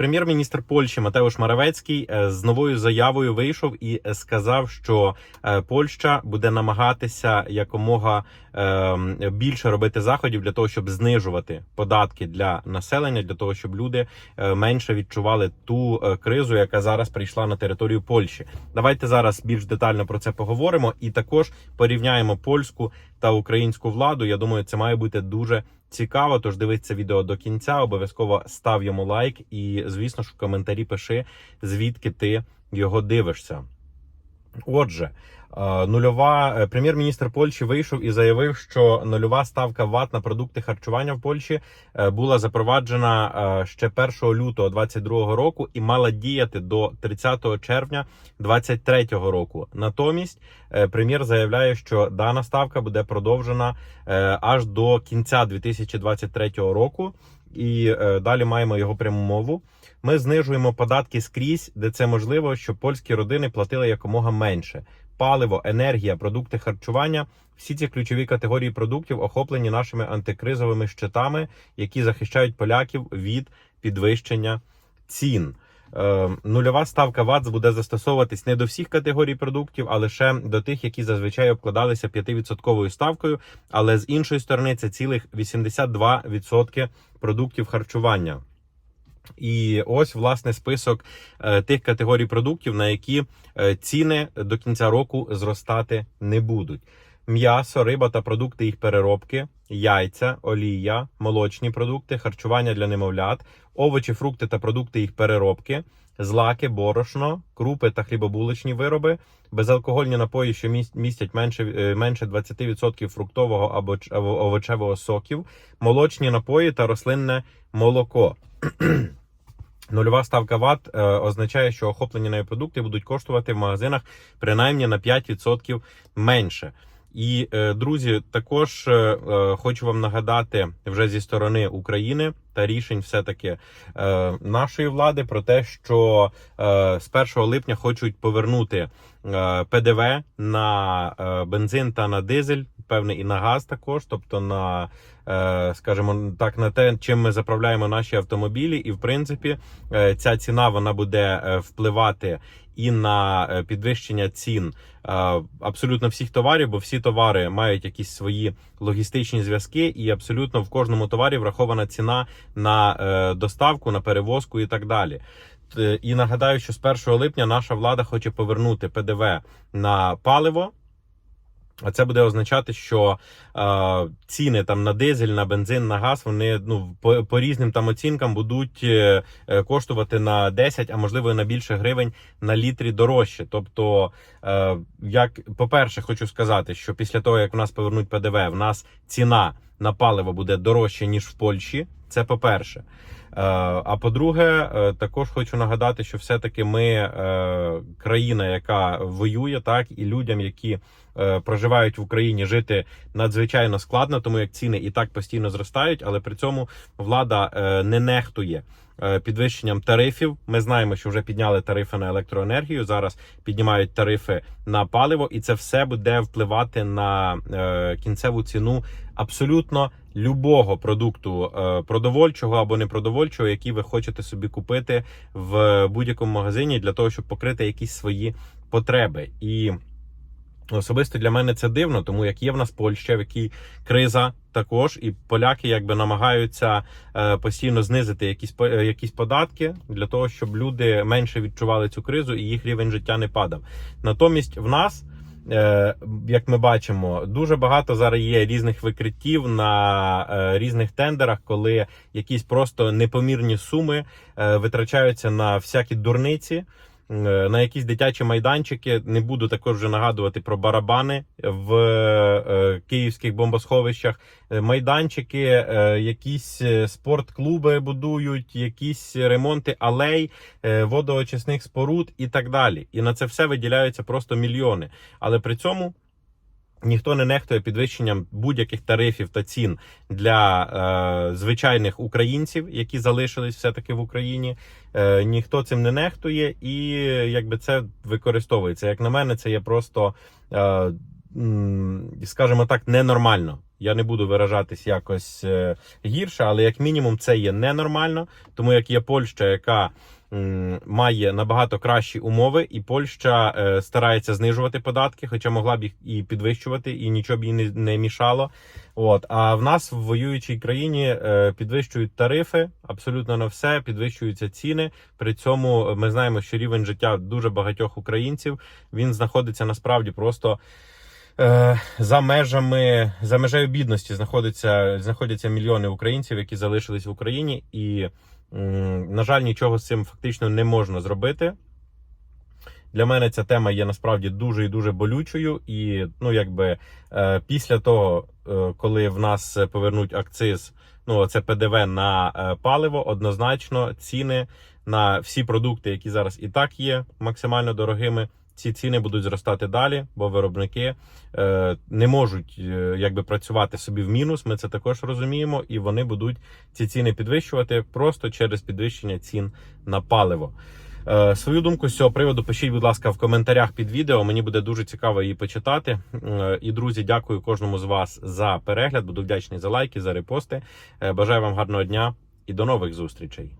Прем'єр-міністр Польщі Матеуш Маравецький е, з новою заявою вийшов і е, сказав, що е, Польща буде намагатися якомога більше робити заходів для того, щоб знижувати податки для населення, для того, щоб люди менше відчували ту кризу, яка зараз прийшла на територію Польщі. Давайте зараз більш детально про це поговоримо і також порівняємо польську та українську владу. Я думаю, це має бути дуже цікаво. Тож дивись відео до кінця. Обов'язково став йому лайк, і звісно ж в коментарі пиши, звідки ти його дивишся. Отже, е, нульова е, прем'єр-міністр Польщі вийшов і заявив, що нульова ставка ВАТ на продукти харчування в Польщі е, була запроваджена ще 1 лютого 2022 року і мала діяти до 30 червня 2023 року. Натомість прем'єр заявляє, що дана ставка буде продовжена аж до кінця 2023 року. І е, далі маємо його пряму мову. Ми знижуємо податки скрізь, де це можливо, щоб польські родини платили якомога менше. Паливо, енергія, продукти харчування всі ці ключові категорії продуктів охоплені нашими антикризовими щитами, які захищають поляків від підвищення цін. Е, Нульова ставка ВАТ буде застосовуватись не до всіх категорій продуктів, а лише до тих, які зазвичай обкладалися 5% ставкою. Але з іншої сторони, це цілих 82% продуктів харчування. І ось власне список е, тих категорій продуктів, на які е, ціни до кінця року зростати не будуть: м'ясо, риба та продукти їх переробки, яйця, олія, молочні продукти, харчування для немовлят, овочі, фрукти та продукти їх переробки, злаки, борошно, крупи та хлібобуличні вироби, безалкогольні напої, що міс- містять менше, е, менше 20% фруктового або овочевого соків, молочні напої та рослинне молоко. Нульова ставка ВАТ е, означає, що охоплені нею продукти будуть коштувати в магазинах принаймні на 5% менше. І е, друзі, також е, е, хочу вам нагадати вже зі сторони України та рішень, все таки е, нашої влади про те, що е, з 1 липня хочуть повернути е, ПДВ на е, бензин та на дизель, певне, і на газ також, тобто на е, скажімо так, на те, чим ми заправляємо наші автомобілі, і в принципі е, ця ціна вона буде е, впливати і на е, підвищення цін абсолютно всіх товарів, бо всі товари мають якісь свої логістичні зв'язки, і абсолютно в кожному товарі врахована ціна на е, доставку, на перевозку і так далі. І нагадаю, що з 1 липня наша влада хоче повернути ПДВ на паливо. А це буде означати, що е, ціни там на дизель, на бензин, на газ вони ну по, по різним там оцінкам будуть е, е, коштувати на 10, а можливо і на більше гривень на літрі дорожче. Тобто, е, як по-перше, хочу сказати, що після того як в нас повернуть ПДВ, в нас ціна на паливо буде дорожче ніж в Польщі. Це по-перше. Е, А по-друге, е, також хочу нагадати, що все-таки ми е, країна, яка воює, так і людям, які проживають в Україні, жити надзвичайно складно, тому як ціни і так постійно зростають, але при цьому влада не нехтує. Підвищенням тарифів ми знаємо, що вже підняли тарифи на електроенергію. Зараз піднімають тарифи на паливо, і це все буде впливати на кінцеву ціну абсолютно любого продукту е, продовольчого або непродовольчого, який ви хочете собі купити в будь-якому магазині для того, щоб покрити якісь свої потреби. І особисто для мене це дивно, тому як є в нас Польща, в якій криза також, і поляки якби намагаються е, постійно знизити якісь е, якісь податки для того, щоб люди менше відчували цю кризу і їх рівень життя не падав. Натомість в нас. Е, як ми бачимо, дуже багато зараз є різних викриттів на е, різних тендерах, коли якісь просто непомірні суми е, витрачаються на всякі дурниці. Е, На якісь дитячі майданчики не буду також вже нагадувати про барабани в е, київських бомбосховищах. Е, Майданчики, е, якісь е, спортклуби будують, якісь ремонти алей, е, водоочисних споруд і так далі. І на це все виділяються просто мільйони. Але при цьому ніхто не нехтує підвищенням будь-яких тарифів та цін для е, звичайних українців, які залишились все-таки в Україні. Е, ніхто цим не нехтує, і якби це використовується. Як на мене, це є просто. Е, скажімо так, ненормально. Я не буду виражатись якось е, гірше, але як мінімум це є ненормально, тому як є Польща, яка має набагато кращі умови, і Польща е, старається знижувати податки, хоча могла б їх і підвищувати, і нічого б їй не, не мішало. От а в нас в воюючій країні е, підвищують тарифи абсолютно на все, підвищуються ціни. При цьому ми знаємо, що рівень життя дуже багатьох українців він знаходиться насправді просто. Е, За межами за межею бідності знаходиться знаходяться мільйони українців, які залишились в Україні, і на жаль, нічого з цим фактично не можна зробити. Для мене ця тема є насправді дуже і дуже болючою. І ну, якби е, після того, е, коли в нас повернуть акциз, ну це ПДВ на паливо, однозначно ціни на всі продукти, які зараз і так є максимально дорогими. Ці ціни будуть зростати далі, бо виробники е, не можуть е, якби працювати собі в мінус. Ми це також розуміємо, і вони будуть ці ціни підвищувати просто через підвищення цін на паливо. Е, Свою думку з цього приводу пишіть, будь ласка, в коментарях під відео. Мені буде дуже цікаво її почитати. Е, І друзі, дякую кожному з вас за перегляд. Буду вдячний за лайки, за репости. Е, Бажаю вам гарного дня і до нових зустрічей.